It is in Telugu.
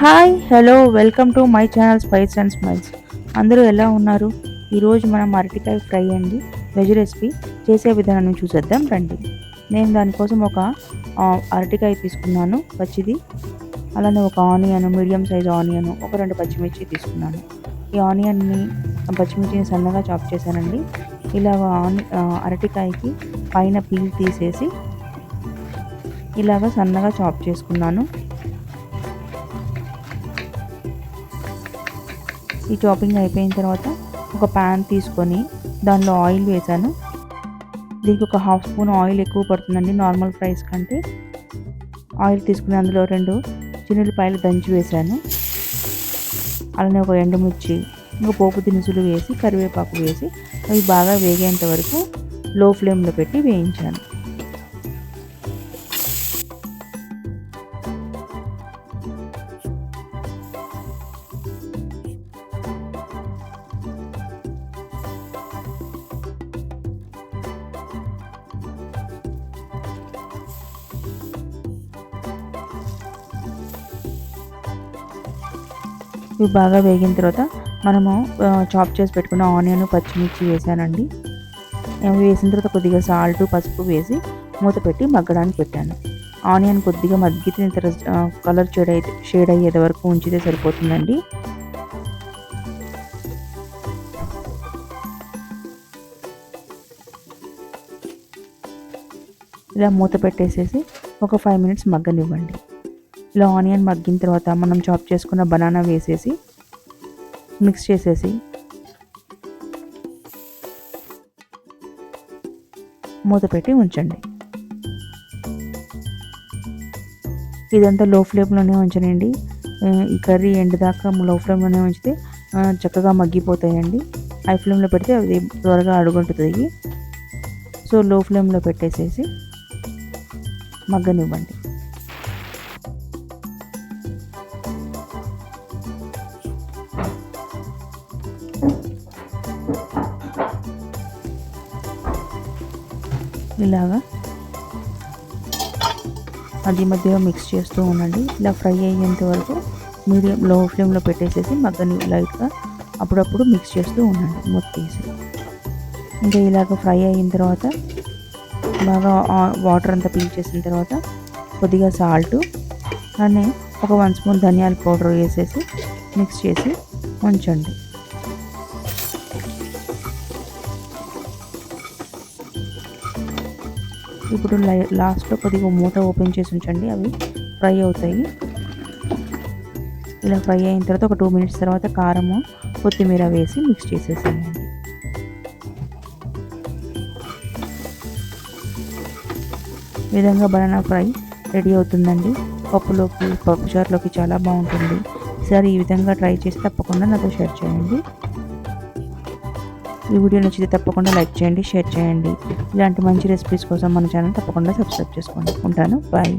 Hi hello welcome to my channel spice and smiles. అందరూ ఎలా ఉన్నారు? ఈరోజు మనం అరటికాయ ఫ్రై అండి వెజ్ రెసిపీ చేసే విధానం చూసేద్దాం రండి. నేను దానికోసం ఒక అరటికాయ తీసుకున్నాను పచ్చిది. అలానే ఒక ఆనియన్ మీడియం సైజ్ ఆనియన్ ఒక రెండు పచ్చిమిర్చి తీసుకున్నాను. ఈ ఆనియన్ని పచ్చిమిర్చిని సన్నగా చాప్ చేశానండి. ఇలాగ ఆని ఆ, అరటికాయకి పైన పీల్ తీసేసి ఇలాగ సన్నగా చాప్ చేసుకున్నాను. ఈ చాపింగ్ అయిపోయిన తర్వాత ఒక ప్యాన్ తీసుకొని దానిలో ఆయిల్ వేసాను. దీనికి ఒక హాఫ్ స్పూన్ ఆయిల్ ఎక్కువ పడుతుందండి నార్మల్ ఫ్రైస్ కంటే. ఆయిల్ తీసుకుని అందులో రెండు చిన్నులపాయలు దంచి వేశాను అలానే ఒక ఎండుమిర్చి ఇంకా పోపు దినుసులు వేసి కరివేపాకు వేసి అవి బాగా వేగేంత వరకు లో ఫ్లేమ్లో పెట్టి వేయించాను. ఇవి బాగా వేగిన తర్వాత మనము చాప్ చేసి పెట్టుకున్న ఆనియన్ పచ్చిమిర్చి వేసానండి. అవి వేసిన తర్వాత కొద్దిగా సాల్ట్ పసుపు వేసి మూత పెట్టి మగ్గడానికి పెట్టాను. ఆనియన్ కొద్దిగా మగ్గితే తర్వాత కలర్ షేడ్ అయితే షేడ్ అయ్యేది వరకు ఉంచితే సరిపోతుందండి. ఇలా మూత పెట్టేసేసి ఒక ఫైవ్ మినిట్స్ మగ్గనివ్వండి. ఇలా ఆనియన్ మగ్గిన తర్వాత మనం చాప్ చేసుకున్న బనానా వేసేసి మిక్స్ చేసేసి మూత పెట్టి ఉంచండి. ఇదంతా లో ఫ్లేమ్లోనే ఉంచనండి. ఈ కర్రీ ఎండ్ దాకా లో ఫ్లేమ్లోనే ఉంచితే చక్కగా మగ్గిపోతాయండి. హై ఫ్లేమ్లో పెడితే అది త్వరగా అడుగుంటుంది సో లో ఫ్లేమ్లో పెట్టేసేసి మగ్గనివ్వండి. ఇలాగా. మధ్య మధ్యలో మిక్స్ చేస్తూ ఉండండి. ఇలా ఫ్రై అయ్యేంత వరకు మీడియం లో ఫ్లేమ్లో పెట్టేసేసి మగ్గని లైట్గా అప్పుడప్పుడు మిక్స్ చేస్తూ ఉండండి మొత్తేసి ఇంకా ఇలాగ ఫ్రై అయిన తర్వాత బాగా వాటర్ అంతా పీల్చేసిన తర్వాత కొద్దిగా సాల్ట్ అలానే ఒక వన్ స్పూన్ ధనియాల పౌడర్ వేసేసి మిక్స్ చేసి ఉంచండి. ఇప్పుడు లై- లాస్ట్లో కొద్దిగా మూత ఓపెన్ చేసి ఉంచండి. అవి ఫ్రై అవుతాయి. ఇలా ఫ్రై అయిన తర్వాత ఒక టూ మినిట్స్ తర్వాత కారము కొత్తిమీర వేసి మిక్స్ చేసేసేయండి. ఈ విధంగా బనానా ఫ్రై రెడీ అవుతుందండి. పప్పులోకి పప్పుచారులోకి చాలా బాగుంటుంది. ఈసారి ఈ విధంగా ట్రై చేసి తప్పకుండా నాతో షేర్ చేయండి. ఈ వీడియో నచ్చితే తప్పకుండా లైక్ చేయండి షేర్ చేయండి. ఇలాంటి మంచి రెసిపీస్ కోసం మన ఛానల్ తప్పకుండా సబ్స్క్రైబ్ చేసుకోండి. ఉంటాను. బాయ్